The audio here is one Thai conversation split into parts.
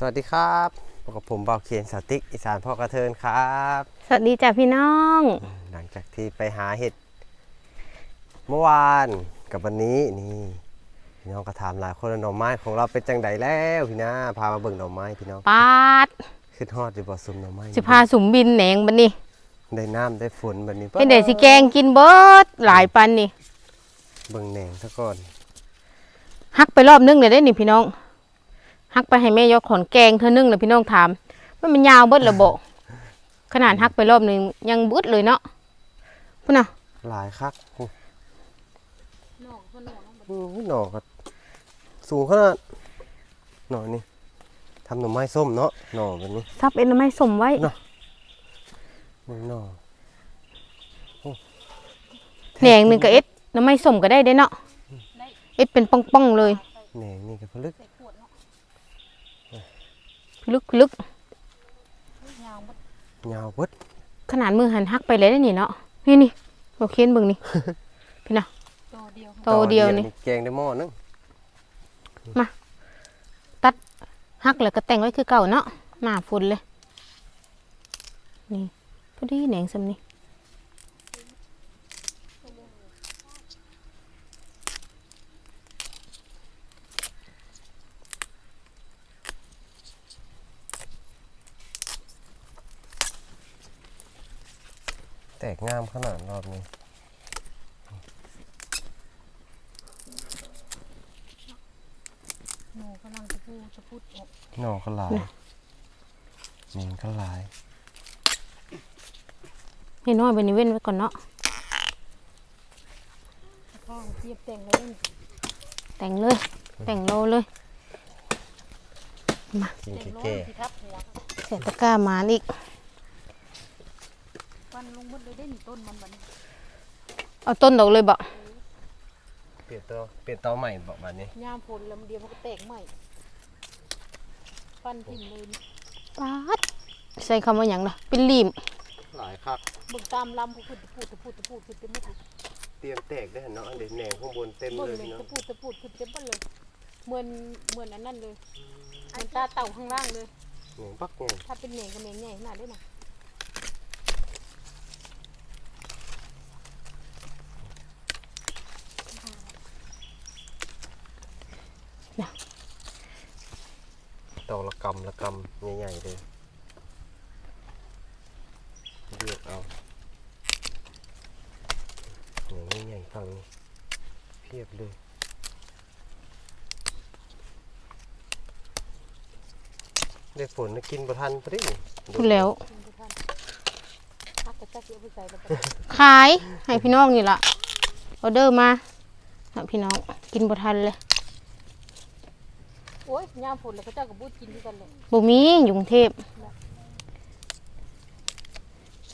สวัสดีครับพบกับผมเบาเขียนสาวติ๊กอีสานพ่อกระเทินครับ สวัสดีจ้ะพี่น้อง หลังจากที่ไปหาเห็ด เมื่อวานกับวันนี้นี่พี่น้องก็ถามหลายคนว่าหน่อไม้ของเราเป็นจังไดแล้วพี่นะพามาเบิ่งหน่อไม้พี่น้องปาดขึ้นฮอดอยู่บ่ซุมหน่อไม้สิพาสุมบินแหนงบันนี่ได้น้ำได้ฝนบัดนี้เป็นเด็สิแกงกินเบิดหลายปันนี่เบิ่งแหนงซะก่อนฮักไปรอบนึงเลยได้นี่พี่น้อง ฮักไปให้แม่ยกขอนแกงเธอนึงเลยพี่น้องถามว่ามันยาวเบิดระบบขนาดฮักไปรอบนึงยังเบิดเลยเนาะพุ่นน่ะหลายคักโอ้โอ้หน่อก็สูงขนาดหน่อนี่ทำหน่อไม้ส้มเนาะหน่อแบบนี้ซับเอ็นไม่สมไว้เนาะเบิ่งหน่อแหนงหนึ่งกับเอ็ดน้ำไม่สมก็ได้เด้เนาะเอ็ดเป็นป่องๆเลยแหนงนี่ก็พลึก ลึกลึกยาวเบิดขนาดมือหันฮักไปเลยได้นี่เนาะนี่นี่เราเค้นเบิ่งนี่ พี่น่ะโตเดียวนี่แกงได้หม้อนึงฮักแล้วก็แต่งไว้คือเก่าเนาะหน้าฝนเลย นี่พอดีแหนงสำนี่ แตกงามขนาดร อบนี้หนูกำลังจะพูดจะพูดออกหน่อก็หลายเมงก็หลายให้น้อยไปนี่เว้นไว้ก่อนเนาะข้างเทียบแต่งเลยแต่งเลย แต่งโลเลยกินแต่งโน้แก่ ที่ทับหัว เสร็จตะกร้ามาอีกฟัน ลงหมดเลยได้หนึ่งต้นมันมันเอาต้นดอกเลยบ่ๆเปลี่ยนตัวเปลี่ยนเตาใหม่บอกแบบนี้ยามฝนแล้วมันเดียวมันก็แตกใหม่ฟันทิ่มเลยนี่ปาดใส่คำว่าหยังล่ะเป็นรีมหลายคักเบิ่งตามลำพูดตะพูดตะพูดตะพูดขึ้นเต็มหมดเลยเตรียมแตกได้เนาะอันเด็ดแหนงข้างบนเต็มเบิ่งเลยเลยพี่น้องตะพูดตะพูดขึ้นเต็มหมดเลย เหมือนเหมือนอันนั้นเลยเหมือนตาเต่าข้างล่างเลย แหนงปักแหนงถ้าเป็นเหน่งก็เหน่งใหญ่ขนาดได้นะ ตอกละกำละกำใหญ่ๆเลยเลือกเอาแหนงใหญ่ๆฝั่งนี้เพียบเลยได้ฝนน่ะกินบ่ทันพอดีพูดแล้วกินไปทันพักกระจักเยอะไปใส่แล้วก็ขายให้พี่น้องนี่ล่ะออเดอร์มาให้พี่น้องกินบ่ทันเลยโอ้ ยยามฝนแล้วก็เจ้ากับบูดกินด้วยกันเลยบ่มีอยู่กรุงเทพ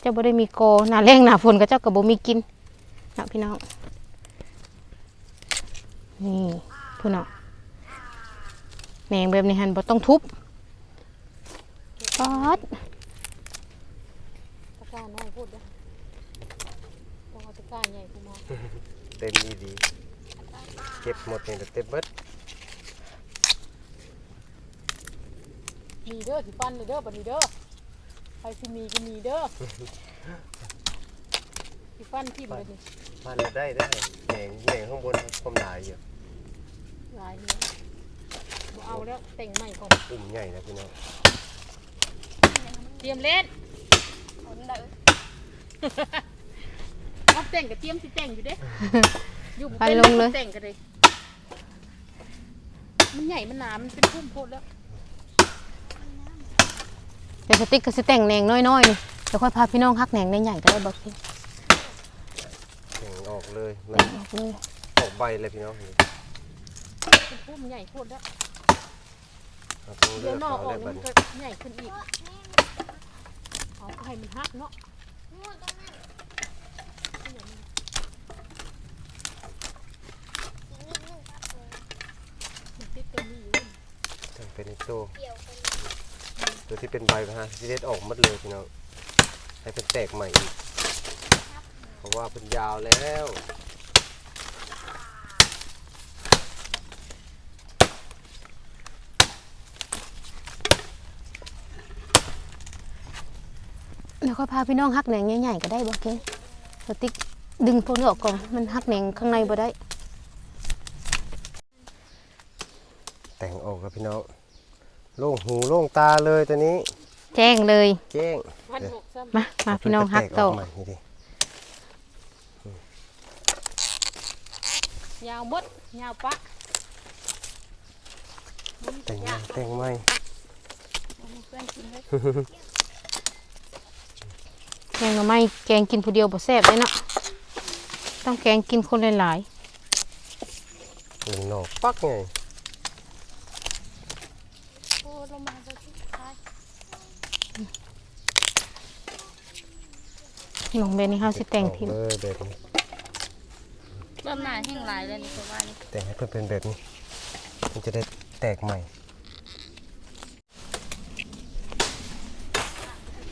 เจ้าบ่ได้มีโกหน้าแรงหน้าฝนก็เจ้าก็บ่มีกินนะพี่น้องนี่พุ่นเนาะแหนงแบบนี้หันบ่ต้องทุบปาดตะกร้าน้อยพูดเด้อต้องเอาตะกร้าใหญ่กูมาเต็มดีดีเก็บหมดเนี่ยเดี๋ยวเต็มเบิด มีเด้อสิฟันเลยเด้อบัดนี้เด้อใครสิมีก็มีเด้อสิฟันทิ่มเลยนี่มาเราได้ได้แหนงแหนงข้างบนความหนาอยู่หลายเนี่ยบ่เอาแล้วแต่งใหม่ก่อนปุ่มใหญ่นะพี่น้องเตรียมเล่นเอาแต่งกับเตรียมสิแต่งอยู่เด้อยู่บ่ไปเป็นลงเลย แต่งกันเลยมันใหญ่มันหนามันเป็นพุ่มโพดแล้ว เดี๋ยวสติ๊กก็สิแต่งแหนงน้อยๆนี่เดี๋ยวค่อยพาพี่น้องฮักแหนงในใหญ่ก็ได้บ่พี่แหนงออกเลยมันออกเลยออกใบเลยพี่น้องเป็นพุ่มใหญ่โพดแล้วเราต้องเลืเดี๋ยอวกนอกเอาออได้กบันี่ดมันนี้ก็ใหญ่ขึ้นอีกเอาก็ให้มันหักเนาะมันติดกันนี่อยู่ทำเป็นโซ่ตั ตัวที่เป็นใบก็ฮะที่เด็ดออกหมดเลยพี่น้องให้เป็นแตกใหม่อีก เพราะว่าเป็นยาวแล้วแล้วก็พาพี่น้องหักแหนงใหญ่ๆก็ได้บอกเคเราติ๊กดึงพ้นออกก่อนมันหักแหนงข้างในบ่ได้ แต่งออกกับพี่น้อง โล่งหูโล่งตาเลยตัวนี้ แจ้งเลย เจ้งพันหกซ้มา มาพี่น้องหักต่อเาไปแตกออกมานี่ดิำยาวมดยาวปะแต่งใหม่แต่งใหม่เอาให้เพื่อนกินเลยแกงหน่อไม้แกงกินผู้เดียวบ่แซ่บเลยเนาะ ต้องแกงกินคนหลายหนึ่งหนอกปักไง โอ้ลงมาจะที่ท้าย ๆน้องเบนนี่เฮาสิแต่งทิมออกเลยแบบนี้เริ่มหนาแห้งหลายแล้วนี่คือว่านี่แต่งให้เพื่อนเป็นแบบนี้ มันจะได้แตกใหม่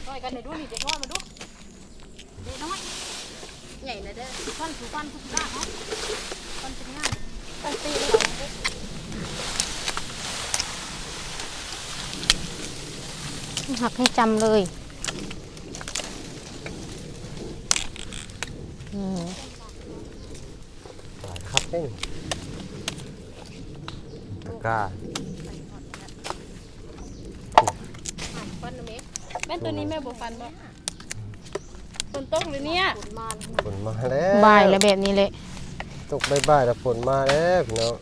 น้อยกันเดี๋ยวดูนี่เด็กน้อยมาดูเด็กน้อยใหญ่นะเด้อฟันถูฟันถูล่าเนาะฟันเป็นง่ายฟันตีเลยเหรอเด้อหักให้จำเลยอืม หลายครับเองตะกร้าฟันนะเมแม่นตัวนี้แม่บ่ฟันบ่ฝนตกเลยเนี่ยฝนมาแล้วฝนมาแล้วบายแล้วแบบนี้แหละตกบ่ายๆแล้วฝนมาแล้วพี่น้อง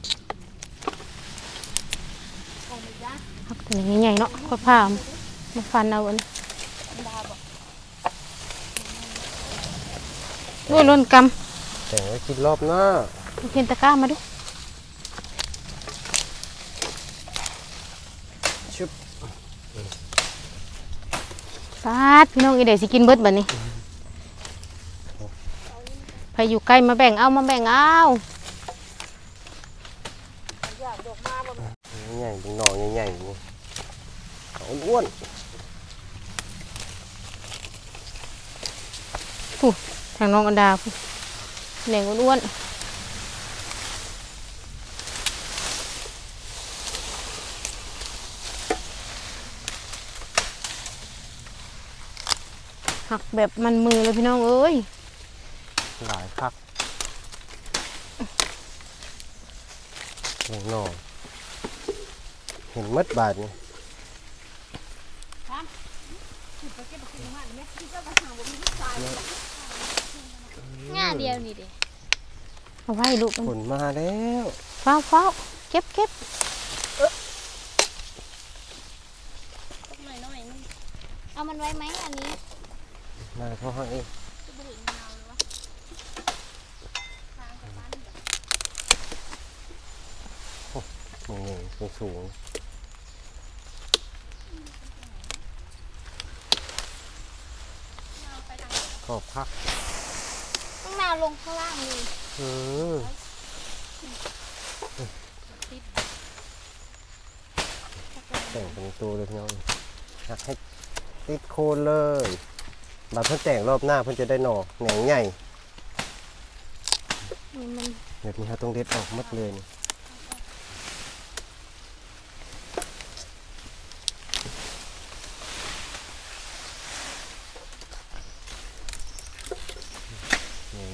เอาไปจ้าหักตัวนี้ใหญ่ๆเนาะค่อยพามาฟันเอาอัน ดาบ่ ด้วยล้นกแต่งไว้กินรอบหน้าำเพียนตะกร้ามาดูชุบปาดพี่น้องอีเดสิกินเบิดบัดนี้ใครอยู่ใกล้มาแบ่งเอามาแบ่งเอา อยากดอกมาบ่ ใหญ่ๆเป็นหน่อใหญ่ๆนี่เอาอ้วน ทางน้องอันดาพูแหน่งอ้วนๆหักแบบมันมือเลยพี่น้องเอ้ย หลายคักหน่อเห็นมัดบาทนี่ ง่าเดียวนี่เด้เอาไว้ลูกมันฝนมาแล้วเฝ้าเฝ้าเก็บเก็บตกหน่อยหน่อยนึงเอามันไว้ไหมอันนี้มาเพราะเองจะบุหรี่มะนาวเลยวะทางไปบ้านเดี๋ยวนี่สูงสูงเอาไปทางๆขอบพักาลงข้างล่างเลยอืมแต่งเป็นตัวเลยพี่น้องหักให้ติดโคนเลยบาเพิ่นแต่งรอบหน้าเพิ่นจะได้หน่อแหน่งใหญ่นี่มันแบบนี้เราต้องเด็ดออกหมัดเลยนี่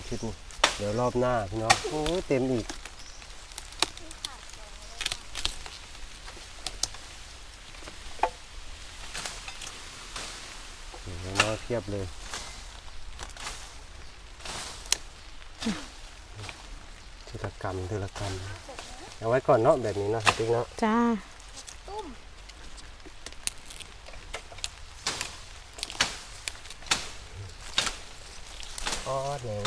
คิดนี่เดี๋ยว รอบหน้าพี่น้องโอ้ยเต็มอีกนี่น้อยๆเพียบเลยทีละกรรมทีละกรรม เอาไว้ก่อนเนาะแบบนี้เนาะสติ๊กเนาะจ้าอ๋อเดี๋ยว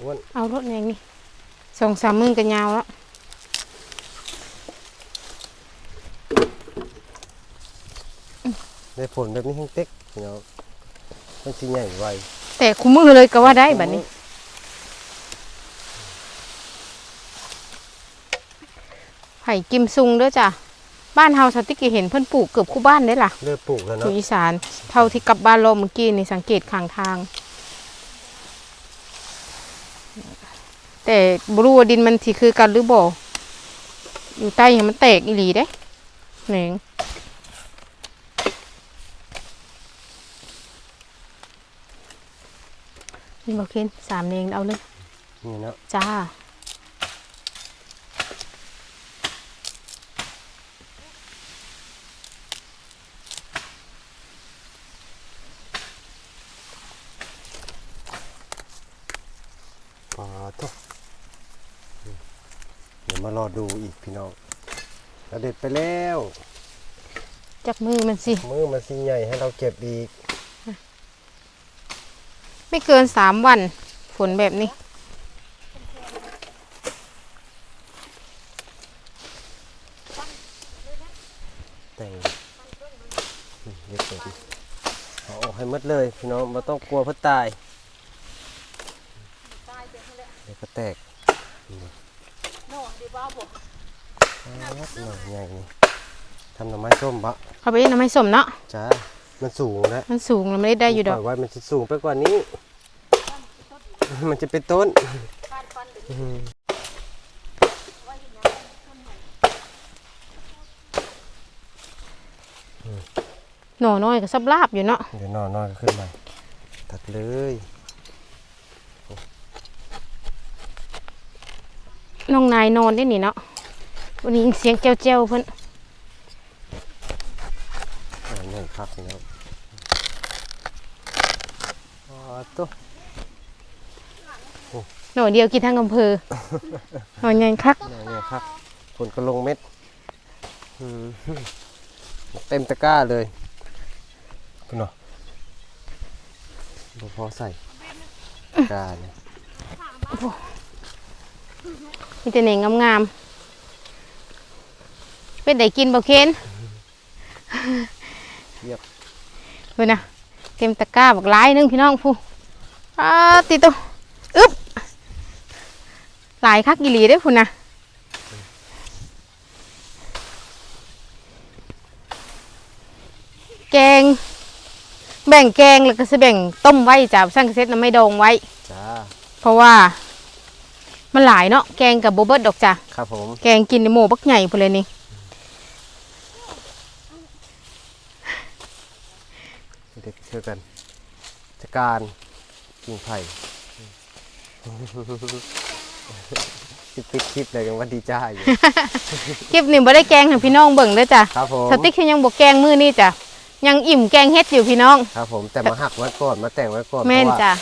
อ้วน เอารถแรงนี่ สองสามมือกันยาวแล้วได้ผลแบบนี้แห้งเต็กพี่น้องมันสิใหญ่ไวแต่คุ้มมือเลยก็ว่าได้แบบนี้ ไผ่กิมซุงเด้อจ้ะ บ้านเฮาสติกเห็นเพิ่นปลูกเกือบคู่บ้านได้ล่ะ เลือกปลูกแล้วอยู่เนาะอีสาน เท่าที่กลับบ้านเราเมื่อกี้นี่สังเกตข้างทาง แแต่บ่รู้ว่าดินมันสิคือกันหรือบ่อยู่ใต้ให้มันแตกอีหลีเด้แหนงนี่บ่เคนสามแหนงเอาเลยนี่เนาะจ้า ปาโตเดี๋ยวมารอดูอีกพี่น้องเราเด็ดไปแล้วจักมือมันสิ มือมันสิใหญ่ให้เราเก็บอีก ไม่เกินสามวัน ฝนแบบนี้แต่งอืมเด็ดเลยเอาออกให้หมดเลยพี่น้องไม่ต้องกลัวเพื่อตายเดี๋ยวก็แตกโน่เดี๋ยว บ้าบ่ครับหน่อยใหญ่นี่ทำหน่อไม้ส้มบะเขาไปเล่นน้ำไม้สมเนาะจ้ามันสูงแล้วมันสูงเราไม่ได้ได้อยู่ดอกปล่ไว้มันจะสูงไปกว่านี้ มันจะเป็นต้นคาดฟันเดี๋ยวอืมหน่อน้อยก็ซับลาบอยู่เนาะเดี๋ยวนอนนอนก็ขึ้นมาตัดเลย น้องนายนอนได้นี่เนาะวันนี้เสียงแจ้วๆเพิ่นอ่าหนึ่งครับพี่น้องอ๋อตัวหน่อเดียวกินทั้งอำเภอหน่อใหญ่คักนี่เนี่ยครับฝนก็ลงเม็ดอืมเต็มตะกร้าเลยคุณเนาะบ่พอใส่ตะกร้าเนี่ย มีแต่เหน่งงามๆเป็นได้กินบ่เคนเยียบเพิ่นน่ะเต็มตะกร้าบักหลายหนึงพี่น้องผู้อ้าติโตอึ๊บหลายคักอีหลีเด้อพุ่นน่ะแกง แบ่งแกงแล้วก็สิแบ่งต้มไว้จ้ะช่างเซ็ตน้ำไม่ดองไว้ จ้า เพราะว่า มันหลายเนาะแกงกับโบเบิร์ตดอกจ้ะครับผมแกงกินในหมูบักใหญ่พนเลยนี่เด็กเชื่อกันจัดการกิ่งไผ่ปิดปิดคลิปเลยยังว่าดีจ้าอยู่ คลิปนี้บ่ได้แกงให้พี่น้องเบิ่งเด้อจ้ะครับผมสติ๊กคือยังบ่แกงมื้อนี้จ้ะยังอิ่มแกงเฮ็ดอยู่พี่น้อง ครับผมแต่มาหักไว้ก่อนมาแต่งไว้ก่อนแม่นเพราะว่าจ้ะ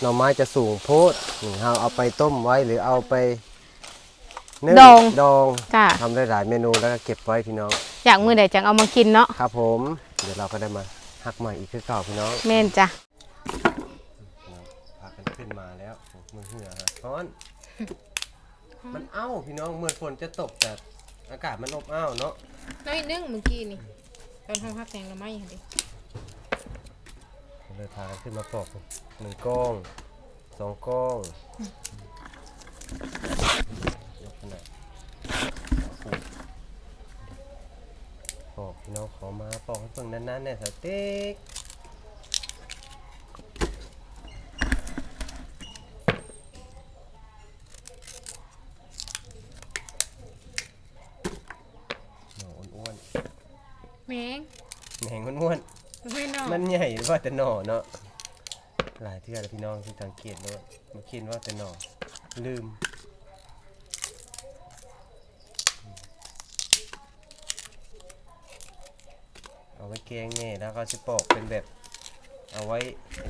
หน่อไม้จะสูงโพดนี่เราเอาไปต้มไว้หรือเอาไปนึ่ดอง ดองจ้ะทำได้หลายเมนูแล้วก็เก็บไว้พี่น้องอยากมื้อใดจังเอามากินเนาะครับผม เดี๋ยวเราก็ได้มาหักใหม่อีกคือเก่าพี่น้องแม่นจ้ะพากันขึ้นมาแล้วโอ้มือเหือฮะร้อน มันเอ้าพี่น้องเหมือนฝนจะตกแต่อากาศมันอบอ้าวเนาะน้อยนึงเมื่อกี้นี่ตอนเฮาฮักแกงละไม้หั่นดิ เลยพากันขึ้นมาปอกหนึ่งกล้องสองกล้องยกขนาดปอกพี่น้องขอมาปอกให้เพิ่งนั้นๆเนี่ยสเต็กหน่ออ้วน แมง ๆแหนงอ้วนๆ แม่นเนาะมันใหญ่ว่าแต่หน่อเนาะหลายเทื่อแล้วพี่น้องที่สังเกตเลยมาคิดว่าแต่หน่อลืมเอาไว้แกงแน่แล้วก็จะปอกเป็นแบบ เอาไว้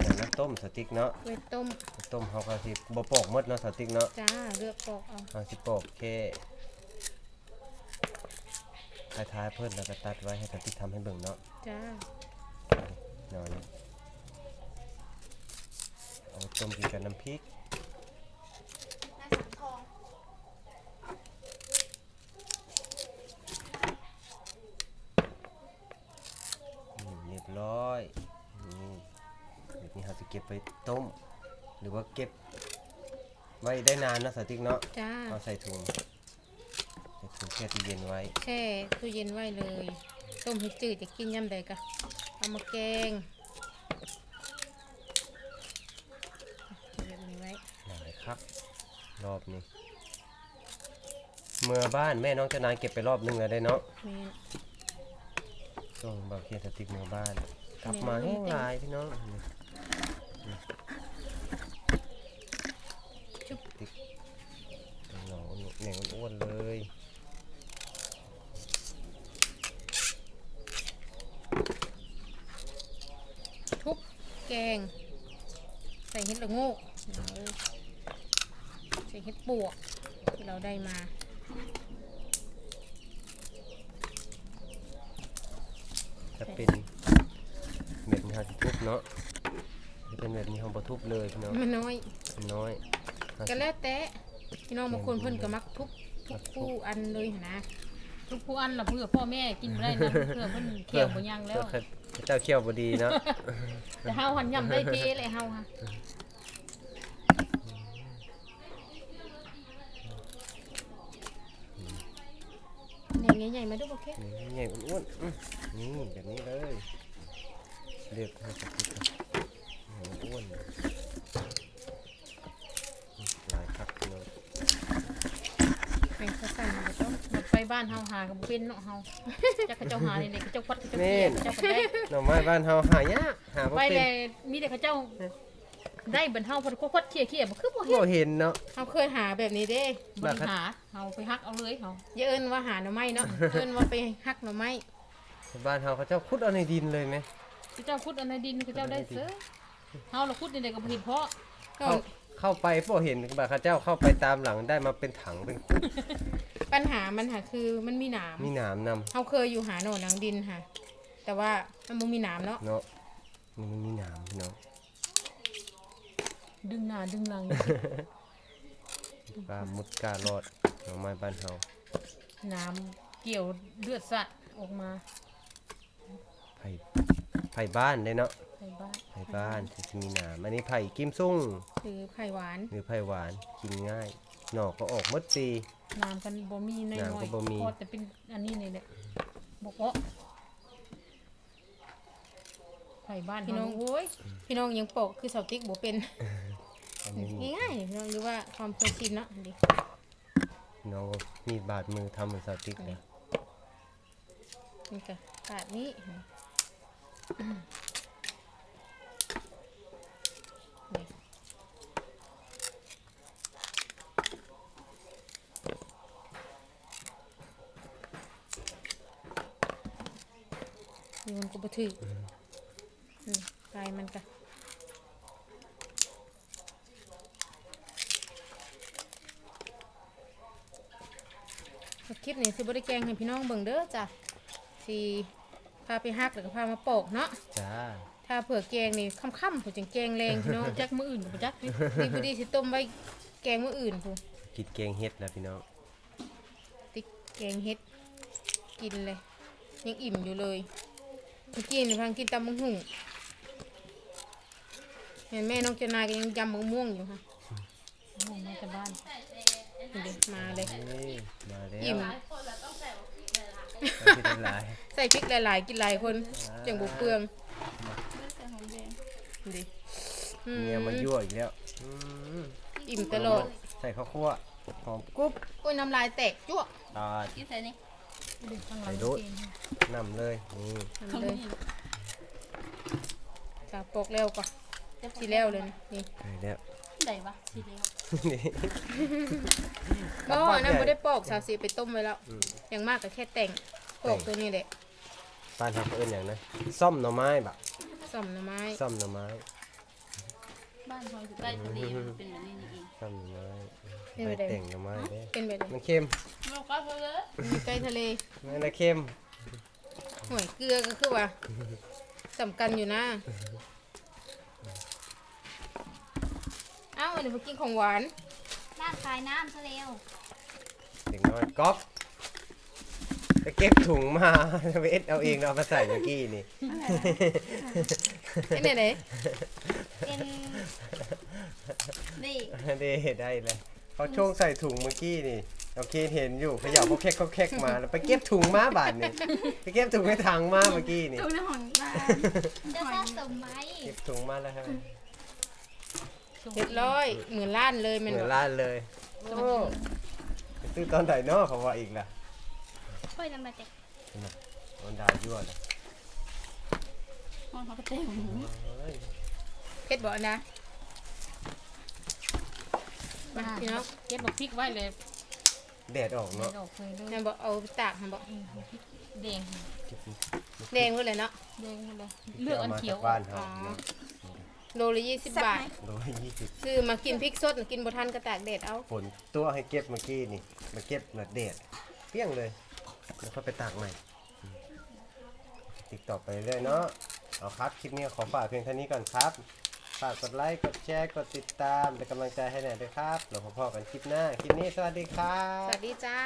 อย่างน้ำต้มสติ๊กเนาะไว้ต้มต้มเขาก็สิบ่ปอกหมดเนาะสติ๊กเนาะจ้าเลือกปอกเอาเอาสิปอกแค่ท้ายๆเพิ่นแล้วก็ตัดไว้ให้สติ๊กทำให้เบิ่งเนาะจ้า หน่อยนะเอาไว้ต้มกินกับน้ำพริกนายสังทองนี่เรียบร้อยนี่เดี๋ยวนี้เราจะเก็บไปต้ม หรือว่าเก็บ ไว้ได้นานนะสติ๊กเนาะจ้าเอาใส่ถุงใส่ถุงแช่ตู้เย็นไว้แช่ตู้เย็นไว้เลย ต้มให้จืดจะกินยามใดก็ เอามาแกงเก็บแบบนี้ไว้หลายครับ รอบนี้ เมื่อบ้านแม่น้องเจะนายเก็บไปรอบนึงแล้วได้เนาะแม่นช่วงบางเคียนสติกเมื่อบ้าน กลับมาแห้งหลายพี่น้องนี่ติ๊กหนองเหน่งอ้วนๆเลย ทุบ แกง ใส่เห็ดละโงกเอาเลยใส่เห็ดปวกที่เราได้มาจะเป็นเม็ดนี้เราจะทุบเนาะจะเป็นเม็ดนี้เราบ่ทุบเลยพี่น้องมันน้อยมันน้อยเราก็สิแล้วแต่พี่น้องบางคนเพิ่นก็มักทุบทุกคู่อันเลยหั่นนะทุกผู้อันละเพื่อพ่อแม่กินบ่ได้นะเพื่อเพิ่นเขี่ยวบ่ยังแล้ว เพื่อเจ้าเขี้ยวบ่ดีเนาะแต่เฮาหันย่ำได้เท่เลยเฮาค่ะแดงใหญ่ๆมาดูบ่เค้กนี่ใหญ่อ้วนๆอื้อนี่แบบนี้เลยเรียกให้สติกครับอ้วนๆหลายครับพี่น้อง เป็นข้าวสั่นก็ต้อง หมดไป บ้านเฮาหาก็บ่เป็นเนาะเฮาจักกระเจ้าหานี่เด็กกระเจ้าควัดกระเจ้าเขี่ยกระเจ้าก็ได้หน่อไม้บ้านเฮาหายากหาบ่ไปเป็เลนยมีแต่กระเจ้าได้เบิ่นเฮาเพิ่นควัดเขี่ยเขี่ยบ่คือบ่เห็นบ่เห็นเนาะ เขาเคยหาแบบนี้เด้บ่ได้หาเฮาไปฮักเอาเลยเฮาอย่าเอิ้นว่าหาหน่อไม้เนาะ เอิ้นว่าไปหักหน่อไม้บ้านเฮาเขาเจ้าขุดเอาในดินเลยไหมกระเจ้าคุดอันในดินกระเจ้าได้เสือเฮาละคุดนี่ได้ก็บ่เห็นเพราะก็เข้าเข้าไปบ่เห็นบ่าเขาเจ้าเข้าไปตามหลังได้มาเป็นถังเป็นขุด ปัญหามันหาคือมันมีหนามมีหนามนำเขาเคยอยู่หาโหนหนังดินค่ะ แต่ว่ามันบ่มีหนามเนาะเนาะมันมีหนามพี่น้องดึงหน้าดึงหลังปลามุดกล้ารอดหน่อไม้บ้านเฮาน้ำเกี่ยวเลือดสัตว์ออกมาไผ่ไผ่บ้านเลยเนาะในบ้านไผ่บ้านที่จะมีหนามอันนี้ไผ่กิมซุ่งหรือไผ่หวาน หรือไผ่หวานกินง่าย หน่อก็ออกหมดปี น้ำกันบ่มีน้อยน้ำก็บ่มี พอแต่เป็นอันนี้นี่แหละบอกว่าไผ่บ้านพี่น้องเฮาโอ้ยพี่น้องยังปอกคือเสาติ๊กบ่เป็นอันนี้มีง่ายๆพี่น้องหรือว่าความเคยชินเนาะอันนี้น้องมีบาดมือทำเหมือนสติ๊กเลยนี่ก็ปาดนี้อืมนี่นี่มันก็บ่ ถืออืมลายมันก็คลิปนี้สิบ่ได้แกล้งให้พี่น้องเบิ่งเด้อจ้ะสิพาไปฮักแล้วก็พามาปอกเนาะจ้าถ้าเผื่อแกงนี่ค่ำๆผู้จังแกงแรงพี่น้องจักมืออื่นก็บ่จักนี่ดีพอดีสิต้มไว้แกงมื้ออื่นผู้กินแกงเฮ็ดแล้วพี่น้องติ๊กแกงเฮ็ดกินเลย ยังอิ่มอยู่เลย เมื่อกี้นี่พังกินตำมะหุ่งเห็นแม่น้องเจานายก็ยังยำมะม่วงอยู่ค่ะมองมาแต่บ้านนี่เด็มาเลย นี่มาแล้วอิ่มที่ได้หลายใส่พริกหลายๆ กินหลายคนจังบุเปลืองดิอืมเมียมายั่วอีกแล้วอืมอิ่มตลอดใส่ข้าวคั่วหอมกรุบโอ้ยน้ำลายแตกจ้วกตาดที่ใส่นี่ ดึงข้างหลัใส่งดูดเกงนำเลยนี่ทำเลยจ้าปอกแล้วก็ทีแล้วเลยนี่ใส่แล้วได้ปะทีเดียวนี่ก็บ้าอันนนั้นใหญ่ไม่ได้ปอกสาวสีไปต้มไว้แล้วอืมอย่างมากก็แค่แต่งปอกตัวนี้แหละบ้านทำเอิ้นอย่างนะซ่อมหน่อไม้บะส่อมหน่อไม้ซ่อมหน่อไม้ บ้านเฮาอยู่ใกล้ทะเลมันเป็นแบบนี้นี่เองซ่อมหน่อไม้ ไปแต่งหน่อไม้เด้เป็นแบบนี้มันเค็มเราก็เลยอยู่ใกล้ทะเลมันนะเค็มห่วยเกลือก็คือว่าสำคัญอยู่นะ เอ้าเดี๋ยวมากินของหวานบ้านขายน้ำซะแล้วเด็กน้อยก๊อฟไปเก็บถุงมาเวทเอาเองเอามาใส่เมื่อกี้นี่ไอ้เนี่ยไหนเป็นนี่เด้ได้เลย เขาช่วงใส่ถุงเมื่อกี้นี่โอเคเห็นอยู่เขย่าเขาแคกเขาแคกมาแล้วไปเก็บถุงมาบาทนี่ไปเก็บถุงในถังมาเมื่อกี้นี่ตรงในห้องบ้านจะสะสมไหมเก็บถุงมาแล้วครับเรียบร้อยเหมือนล้านเลยเหแมันมือนบอกร้านเลยโอ้ไปซื้อตอนไหนเนาะเขาว่าอีกล่ะค่อยนำมาแต่มันดายั่วเลยห้องเขาก็เต็มเอ้ยเพชรบอกนะ มาพี่น้องเก็บบอกพริกไว้เลยแดดออกเดี๋ยเนาะวออกเลยเลยแม่บอกเอาไปตากให้บอกแดงแดงเลยเนาะแดงหมดเลยเลือกอันเขียวามาจากบ้านอ๋เฮาอโลละยี่สิบบาทโลยี่สิบซื้อมากินพริกสดกินบ่ทันก็ตากแดดเอาฝนตัวให้เก็บเมื่อกี้นี่มาเก็บมาแดดเปรี้ยงเลยแล้วก็ไปตากใหม่ติดต่อไปเรื่อยเนาะเอาครับคลิปนี้ขอฝากเพียงเท่านี้ก่อนครับ ฝากกดไลค์ กดแชร์ กดติดตาม เป็นกำลังใจให้หน่อยด้วยครับหลวงพ่อกันคลิปหน้า คลิปนี้สวัสดีครับ สวัสดีจ้า